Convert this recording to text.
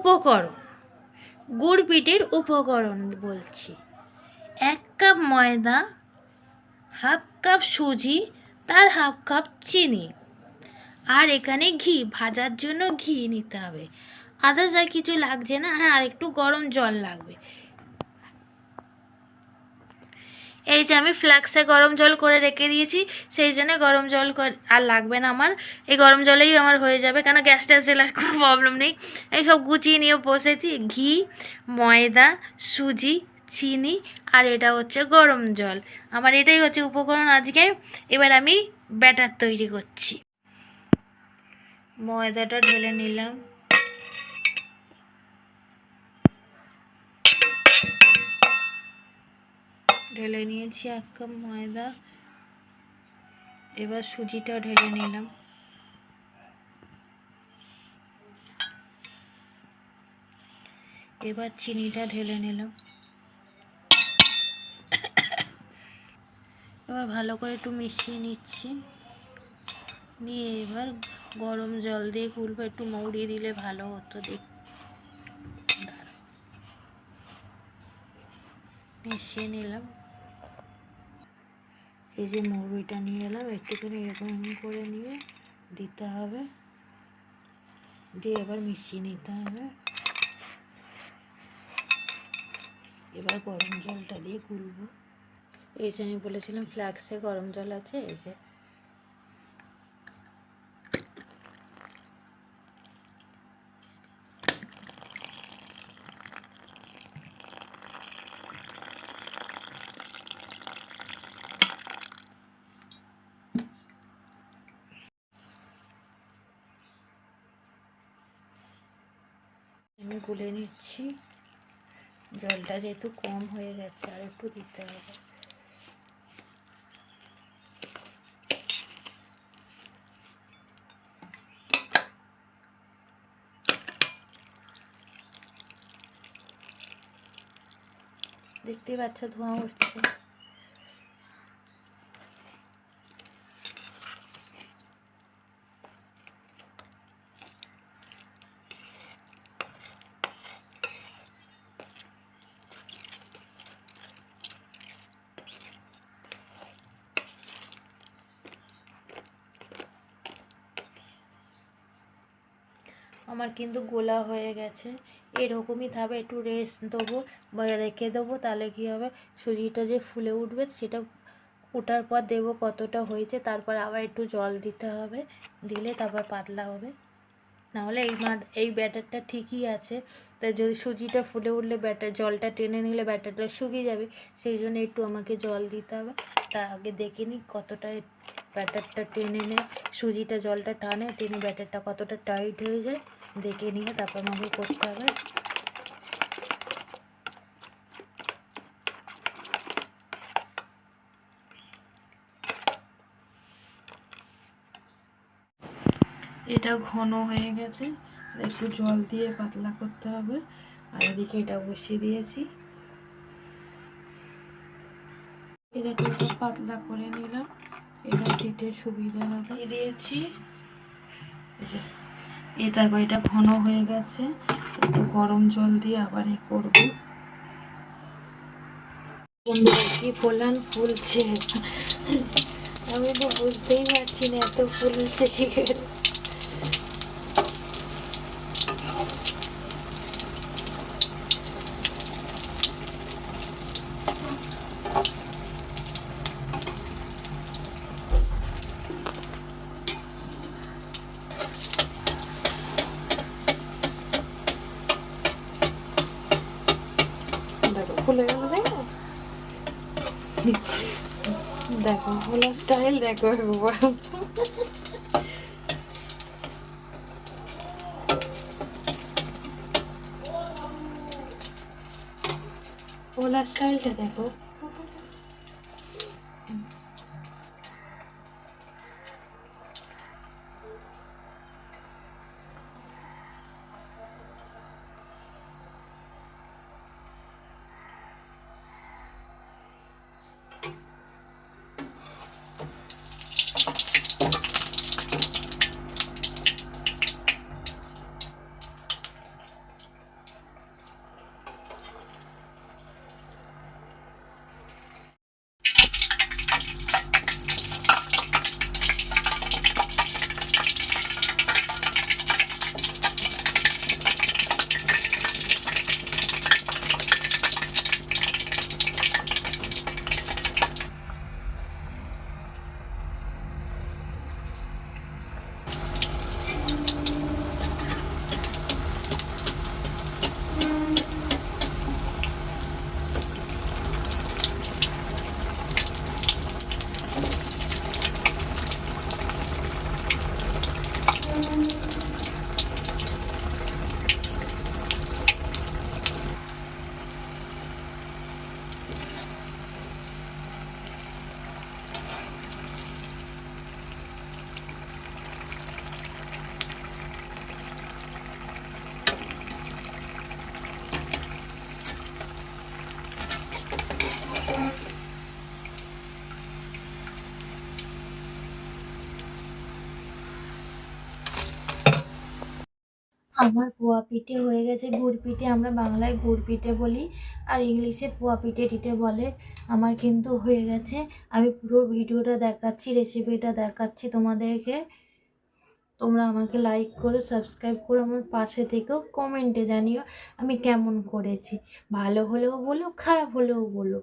উপকরণ। গুড় পিঠের উপকরণ বলছি। এক কাপ ময়দা, হাফ কাপ সুজি, তার হাফ কাপ চিনি। আর এখানে ঘি, ভাজার জন্য ঘি নিতে হবে। আদার্স আর কিছু লাগছে না হ্যাঁ আর একটু গরম জল লাগবে। এই যে আমি ফ্লাক্সে গরম জল করে রেখে দিয়েছি, সেই জন্য গরম জল আর লাগবে না আমার। এই গরম জলেই আমার হয়ে যাবে, কেন গ্যাস ট্যাস জেলার কোনো প্রবলেম নেই। এই সব গুছিয়ে নিয়ে বসেছি, ঘি, ময়দা, সুজি, চিনি, আর এটা হচ্ছে গরম জল। আমার এটাই হচ্ছে উপকরণ আজকে। এবার আমি ব্যাটার তৈরি করছি। ময়দাটা ঢেলে নিলাম। ঢেলে নিয়েছি এক কাপ ময়দা। এবার সুজিটা ঢেলে নিলাম। এবার চিনিটা ঢেলে নিলাম। এবার ভালো করে একটু মিশিয়ে নিচ্ছি। নিয়ে এবার গরম জল দিয়ে গুলবো একটু মৌড়িয়ে দিলে ভালো হতো দেখ মিশিয়ে নিলাম। এই যে মৌরিটা নিয়ে এলাম একটু করে এরকম করে নিয়ে দিতে হবে। দিয়ে এবার মিশিয়ে নিতে হবে। এবার গরম জলটা দিয়ে গুলবো। এই যে আমি বলেছিলাম ফ্ল্যাক্সে গরম জল আছে, এই যে গুলে নিচ্ছি। জলটা যেহেতু কম হয়ে গেছে, আর একটু দিতে হবে। দেখতেই পাচ্ছ ধোঁয়া উঠছে। আমার কিন্তু গোলা হয়ে গেছে। এরকমই থাকবে একটু রেস্ট দেবো বা রেখে দেবো, তাহলে কী হবে? সুজিটা যে ফুলে উঠবে, সেটা ওঠার পর দেবো কতটা হয়েছে, তারপর আবার একটু জল দিতে হবে, দিলে তারপর পাতলা হবে। নাহলে এই মাঠ, এই ব্যাটারটা ঠিকই আছে। তাই যদি সুজিটা ফুলে উঠলে ব্যাটার, জলটা টেনে নিলে ব্যাটারটা শুকিয়ে যাবে, সেই জন্য একটু আমাকে জল দিতে হবে। তা আগে দেখে নিই কতটা ব্যাটারটা টেনে নেয়। সুজিটা জলটা টানে, টেনে ব্যাটারটা কতটা টাইট হয়ে যায়। দেখে নিয়ে তারপর আমাকে করতে হবে। এটা ঘন হয়ে গেছে একটু জল দিয়ে পাতলা করতে হবে। আর এদিকে এটা বসিয়ে দিয়েছি। এটাকে পাতলা করে নিলাম এটা দিতে সুবিধা হবে। দিয়েছি। এই দেখো, এটা ঘন হয়ে গেছে। একটু গরম জল দিয়ে আবার এ করব। কি ফোলান ফুলছে? আমি তো বুঝতেই পারছি না এত ফুলছে ঠিক করে। দেখো ফুলে গেল দেখো ফুলের স্টাইল দেখো ওলা স্টাইলটা দেখো। আমার পোয়া পিঠে হয়ে গেছে। গুড় পিঠে আমরা বাংলায় গুড় পিঠে বলি আর ইংলিশে পোয়া পিঠে টিঠে বলে। আমার কিন্তু হয়ে গেছে। আমি পুরো ভিডিওটা দেখাচ্ছি, রেসিপিটা দেখাচ্ছি তোমাদেরকে। তোমরা আমাকে লাইক করো সাবস্ক্রাইব করো, আমার পাশে থেকেও কমেন্টে জানিও আমি কেমন করেছি। ভালো হলেও বলো, খারাপ হলেও বলো।